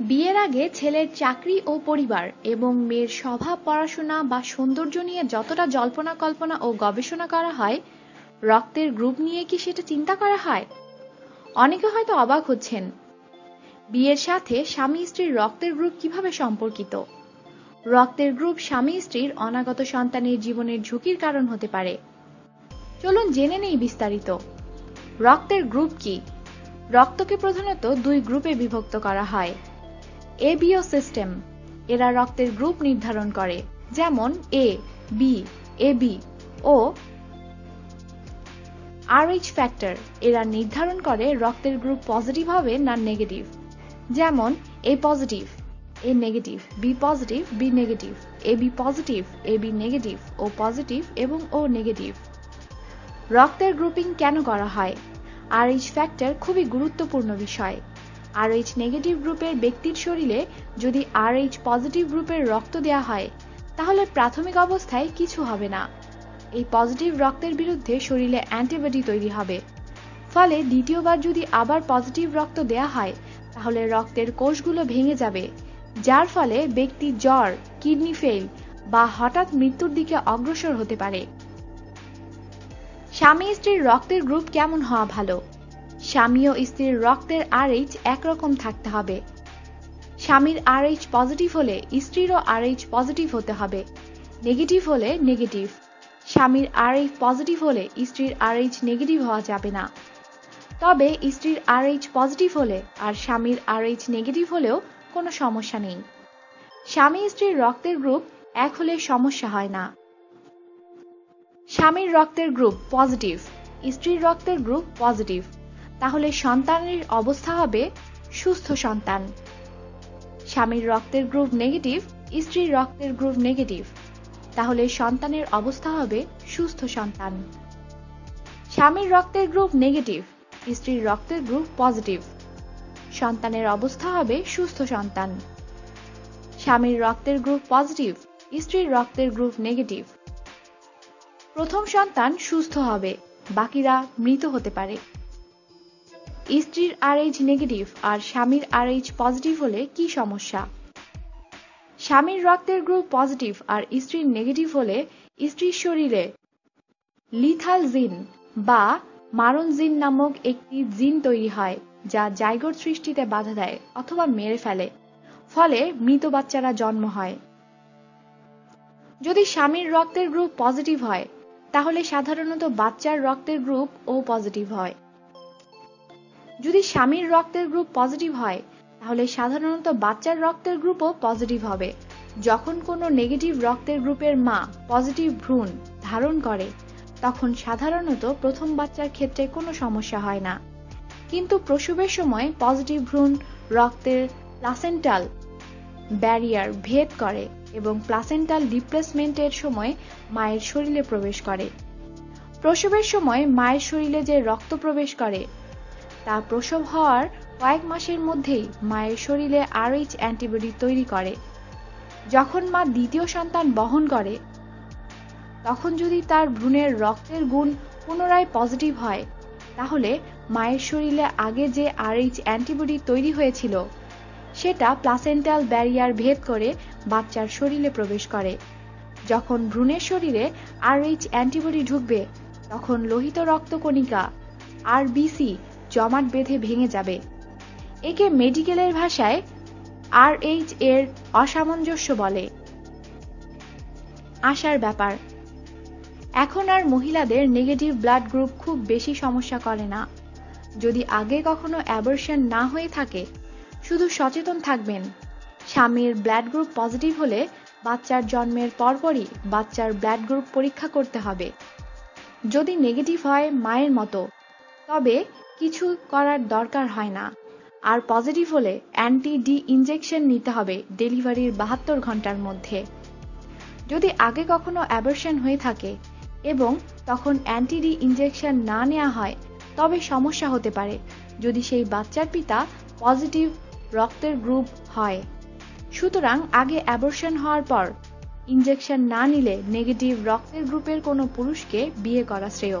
বিয়ের আগে ছেলের চাকরি ও পরিবার এবং মেয়ের স্বভাব, পড়াশোনা বা সৌন্দর্য নিয়ে যতটা জল্পনা কল্পনা ও গবেষণা করা হয়, রক্তের গ্রুপ নিয়ে কি সেটা চিন্তা করা হয়? অনেকে হয়তো অবাক হচ্ছেন। বিয়ের সাথে স্বামী স্ত্রীর রক্তের গ্রুপ কীভাবে সম্পর্কিত? রক্তের গ্রুপ স্বামী স্ত্রীর অনাগত সন্তানের জীবনের ঝুঁকির কারণ হতে পারে। চলুন জেনে নেই বিস্তারিত। রক্তের গ্রুপ কি? রক্তকে প্রধানত দুই গ্রুপে বিভক্ত করা হয়। এবিও সিস্টেম, এরা রক্তের গ্রুপ নির্ধারণ করে, যেমন A B AB O Rh factor এরা নির্ধারণ করে রক্তের গ্রুপ পজিটিভ হবে না নেগেটিভ। যেমন A positive A negative B positive B negative A B positive A B negative O positive এবং ও নেগেটিভ রক্তের গ্রুপিং কেন করা হয়? আরএইচ ফ্যাক্টর খুবই গুরুত্বপূর্ণ বিষয়। আরএইচ নেগেটিভ গ্রুপের ব্যক্তির শরীরে যদি আরএইচ পজিটিভ গ্রুপের রক্ত দেওয়া হয়, তাহলে প্রাথমিক অবস্থায় কিছু হবে না। এই পজিটিভ রক্তের বিরুদ্ধে শরীরে অ্যান্টিবডি তৈরি হবে। ফলে দ্বিতীয়বার যদি আবার পজিটিভ রক্ত দেয়া হয়, তাহলে রক্তের কোষগুলো ভেঙে যাবে, যার ফলে ব্যক্তি জ্বর, কিডনি ফেল বা হঠাৎ মৃত্যুর দিকে অগ্রসর হতে পারে। স্বামী স্ত্রীর রক্তের গ্রুপ কেমন হওয়া ভালো? স্বামী ও স্ত্রীর রক্তের আরএইচ একরকম থাকতে হবে। স্বামীর আরএইচ পজিটিভ হলে স্ত্রীরও আরএইচ পজিটিভ হতে হবে। নেগেটিভ হলে নেগেটিভ স্বামীর আরএইচ পজিটিভ হলে স্ত্রীর আরএইচ নেগেটিভ হওয়া যাবে না। তবে স্ত্রীর আরএইচ পজিটিভ হলে আর স্বামীর আরএইচ নেগেটিভ হলেও কোনো সমস্যা নেই। স্বামী স্ত্রীর রক্তের গ্রুপ এক হলে সমস্যা হয় না। স্বামীর রক্তের গ্রুপ পজিটিভ স্ত্রীর রক্তের গ্রুপ পজিটিভ তাহলে সন্তানের অবস্থা হবে সুস্থ সন্তান। স্বামীর রক্তের গ্রুপ নেগেটিভ, স্ত্রীর রক্তের গ্রুপ নেগেটিভ। তাহলে সন্তানের অবস্থা হবে সুস্থ সন্তান। স্বামীর রক্তের গ্রুপ নেগেটিভ, স্ত্রীর রক্তের গ্রুপ পজিটিভ। সন্তানের অবস্থা হবে সুস্থ সন্তান। স্বামীর রক্তের গ্রুপ পজিটিভ, স্ত্রীর রক্তের গ্রুপ নেগেটিভ। প্রথম সন্তান সুস্থ হবে, বাকিরা মৃত হতে পারে। স্ত্রীর আরএইচ নেগেটিভ আর স্বামীর আরএইচ পজিটিভ হলে কি সমস্যা? স্বামীর রক্তের গ্রুপ পজিটিভ আর স্ত্রীর নেগেটিভ হলে স্ত্রীর শরীরে লিথাল জিন বা মারণ জিন নামক একটি জিন তৈরি হয়, যা জাইগোট সৃষ্টিতে বাধা দেয় অথবা মেরে ফেলে, ফলে মৃত বাচ্চারা জন্ম হয়। যদি স্বামীর রক্তের গ্রুপ পজিটিভ হয়, তাহলে সাধারণত বাচ্চার রক্তের গ্রুপ ও পজিটিভ হয়। যদি স্বামীর রক্তের গ্রুপ পজিটিভ হয়, তাহলে সাধারণত বাচ্চার রক্তের গ্রুপও পজিটিভ হবে। যখন কোনো নেগেটিভ রক্তের গ্রুপের মা পজিটিভ ভ্রূণ ধারণ করে, তখন সাধারণত প্রথম বাচ্চার ক্ষেত্রে কোনো সমস্যা হয় না। কিন্তু প্রসবের সময় পজিটিভ ভ্রূণ রক্তের প্লাসেন্টাল ব্যারিয়ার ভেদ করে এবং প্লাসেন্টাল রিপ্লেসমেন্টের সময় মায়ের শরীরে প্রবেশ করে। প্রসবের সময় মায়ের শরীরে যে রক্ত প্রবেশ করে তা প্রসব হওয়ার কয়েক মাসের মধ্যেই মায়ের শরীরে আরএইচ অ্যান্টিবডি তৈরি করে। যখন মা দ্বিতীয় সন্তান বহন করে, তখন যদি তার ভ্রূণের রক্তের গুণ পুনরায় পজিটিভ হয়, তাহলে মায়ের শরীরে আগে যে আরএইচ অ্যান্টিবডি তৈরি হয়েছিল, সেটা প্লাসেন্টাল ব্যারিয়ার ভেদ করে বাচ্চার শরীরে প্রবেশ করে। যখন ভ্রূণের শরীরে আরএইচ অ্যান্টিবডি ঢুকবে, তখন লোহিত রক্তকণিকা আরবিসি জমাট বেঁধে ভেঙে যাবে। একে মেডিকেলের ভাষায় আর এইচ এর অসামঞ্জস্য বলে। আশার ব্যাপার। এখন আর মহিলাদের নেগেটিভ ব্লাড গ্রুপ খুব বেশি সমস্যা করে না। যদি আগে কখনো অ্যাবর্শন না হয়ে থাকে, শুধু সচেতন থাকবেন। স্বামীর ব্লাড গ্রুপ পজিটিভ হলে বাচ্চার জন্মের পরপরই বাচ্চার ব্লাড গ্রুপ পরীক্ষা করতে হবে। যদি নেগেটিভ হয় মায়ের মতো, তবে কিছু করার দরকার হয় না। আর পজিটিভ হলে অ্যান্টি ডি ইনজেকশন নিতে হবে ডেলিভারির বাহাত্তর ঘণ্টার মধ্যে। যদি আগে কখনো অ্যাবর্শন হয়ে থাকে এবং তখন অ্যান্টি ডি ইনজেকশন না নেওয়া হয়, তবে সমস্যা হতে পারে যদি সেই বাচ্চার পিতা পজিটিভ রক্তের গ্রুপ হয়। সুতরাং আগে অ্যাবর্শন হওয়ার পর ইনজেকশন না নিলে নেগেটিভ রক্তের গ্রুপের কোনো পুরুষকে বিয়ে করা শ্রেয়।